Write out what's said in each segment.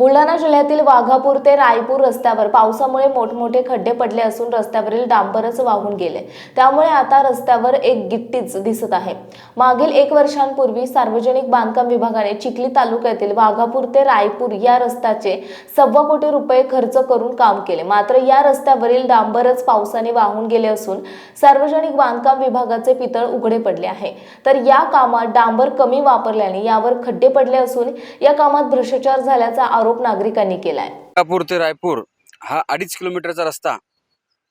बुलढाणा जिल्ह्यातील वाघापूर ते रायपूर रस्त्यावर पावसामुळे मोठमोठे खड्डे पडले असून रस्त्यावरील डांबरच वाहून गेले. त्यामुळे आता रस्त्यावर एक गिट्टीच दिसत आहे. मागील एक वर्षांपूर्वी सार्वजनिक बांधकाम विभागाने चिखली तालुक्यातील वाघापूर ते रायपूर या रस्त्याचे सव्वा कोटी रुपये खर्च करून काम केले. मात्र या रस्त्यावरील डांबरच पावसाने वाहून गेले असून सार्वजनिक बांधकाम विभागाचे पितळ उघडे पडले आहे. तर या कामात डांबर कमी वापरल्याने यावर खड्डे पडले असून या कामात भ्रष्टाचार झाल्याचा आरोप नागरिकांनी केलाय. कोल्हापूर ते रायपूर हा अडीच किलोमीटरचा रस्ता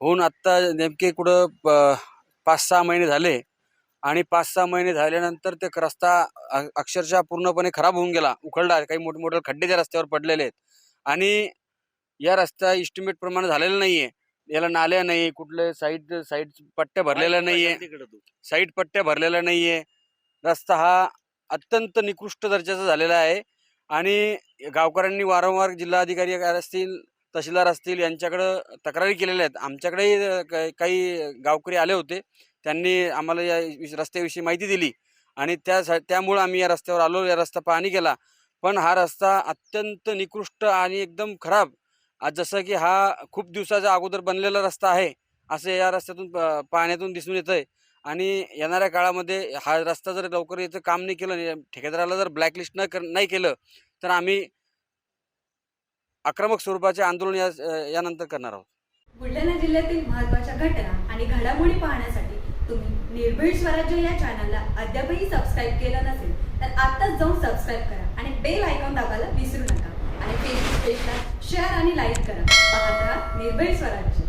होऊन आत्ता नेमके कुठं प- पाच सहा महिने झाले आणि पाच सहा महिने झाल्यानंतर ते रस्ता अक्षरशः पूर्णपणे खराब होऊन गेला उखळला काही मोठे मोठे खड्डे त्या रस्त्यावर पडलेले आहेत. आणि या रस्ता इस्टिमेट प्रमाणे झालेला नाहीये. याला नाल्या नाही कुठले साईड साईड पट्ट्या भरलेल्या नाहीये. साईड पट्ट्या भरलेल्या नाहीये. रस्ता हा अत्यंत निकृष्ट दर्जाचा झालेला आहे. आणि गावकऱ्यांनी वारंवार जिल्हाधिकारी असतील तहसीलदार असतील यांच्याकडं तक्रारी केलेल्या आहेत. आमच्याकडेही काही गावकरी आले होते. त्यांनी आम्हाला या रस्त्याविषयी माहिती दिली आणि त्या त्यामुळं आम्ही या रस्त्यावर आलो या रस्ता पाहणी केला. पण हा रस्ता अत्यंत निकृष्ट आणि एकदम खराब. आज जसं की हा खूप दिवसाच्या अगोदर बनलेला रस्ता आहे असं या रस्त्यातून पाण्यातून पाहण्यातून दिसून येतं आहे आणि येणाऱ्या काळामध्ये हा रस्ता जर लवकर याचं काम नाही केलं ठेकेदाराला जर ब्लॅकलिस्ट न कर नाही केलं तर आम्ही आक्रमक स्वरूपाचे आंदोलन या यानंतर करणार आहोत. बुलढाणा जिल्ह्यातील महत्त्वाच्या घटना आणि घडामोडी पाहण्यासाठी तुम्ही निर्भीड स्वराज्य या चॅनलला अद्यापही सबस्क्राईब केलं नसेल तर आत्ताच जाऊन सबस्क्राईब करा आणि बेल आयकॉन दाबायला विसरू नका. आणि फेसबुक पेजला शेअर आणि लाईक करा. पाहत राहा निर्भीड स्वराज्य.